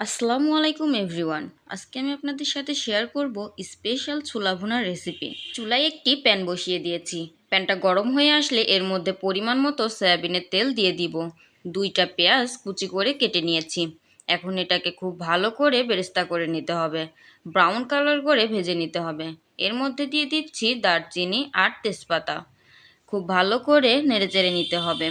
আসসালামু আলাইকুম, এভরিওয়ান। আজকে আমি আপনাদের সাথে শেয়ার করব স্পেশাল ছোলা ভুনার রেসিপি। চুলায় একটি প্যান বসিয়ে দিয়েছি। প্যানটা গরম হয়ে আসলে এর মধ্যে পরিমাণ মতো সয়াবিনের তেল দিয়ে দিব। দুইটা পেঁয়াজ কুচি করে কেটে নিয়েছি। এখন এটাকে খুব ভালো করে বেরেস্তা করে নিতে হবে। ব্রাউন কালার করে ভেজে নিতে হবে। এর মধ্যে দিয়ে দিচ্ছি দারচিনি আর তেজপাতা। খুব ভালো করে নেড়েচেড়ে নিতে হবে।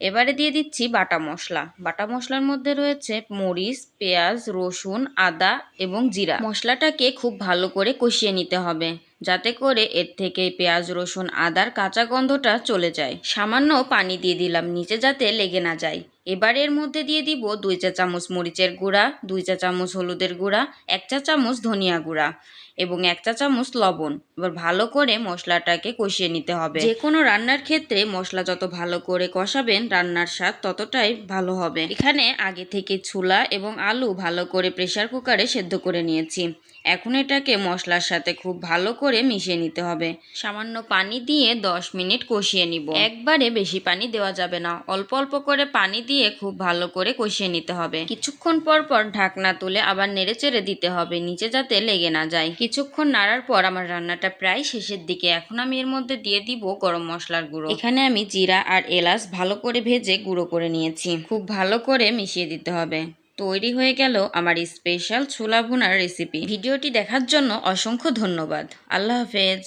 এবারে দিয়ে দিচ্ছি বাটা মশলা। বাটা মশলার মধ্যে রয়েছে মরিচ, পেঁয়াজ, রসুন, আদা এবং জিরা। মশলাটাকে খুব ভালো করে কষিয়ে নিতে হবে, যাতে করে এর থেকে পেঁয়াজ, রসুন, আদার কাঁচা গন্ধটা চলে যায়। সামান্য পানি দিয়ে দিলাম, নিচে যাতে লেগে না যায়। এবার এর মধ্যে দিয়ে দিব দুই চা চামচ মরিচের গুঁড়া, দুই চা চামচ হলুদের গুঁড়া, এক চা চামচ ধনিয়া গুঁড়া এবং এক চা চামচ লবণ। এবার ভালো করে মশলাটাকে কষিয়ে নিতে হবে। যে কোনো রান্নার ক্ষেত্রে মশলা যত ভালো করে কষাবেন, রান্নার স্বাদ ততটাই ভালো হবে। এখানে আগে থেকে ছোলা এবং আলু ভালো করে প্রেসার কুকারে সেদ্ধ করে নিয়েছি। এখন এটাকে মশলার সাথে খুব ভালো করে মিশিয়ে নিতে হবে। সামান্য পানি দিয়ে দশ মিনিট কষিয়ে নিব। একবারে বেশি পানি দেওয়া যাবে না। অল্প অল্প করে পানি দিয়ে খুব ভালো করে কষিয়ে নিতে হবে। কিছুক্ষণ পর পর ঢাকনা তুলে আবার নেড়ে চেড়ে দিতে হবে, নিচে যাতে লেগে না যায়। কিছুক্ষণ নাড়ার পর আমার রান্নাটা প্রায় শেষের দিকে। এখন আমি এর মধ্যে দিয়ে দিব গরম মশলার গুঁড়ো। এখানে আমি জিরা আর এলাচ ভালো করে ভেজে গুঁড়ো করে নিয়েছি। খুব ভালো করে মিশিয়ে দিতে হবে। তৈরি হয়ে গেল আমার স্পেশাল ছোলা ভুনার রেসিপি। ভিডিওটি দেখার জন্য অসংখ্য ধন্যবাদ। আল্লাহ হাফেজ।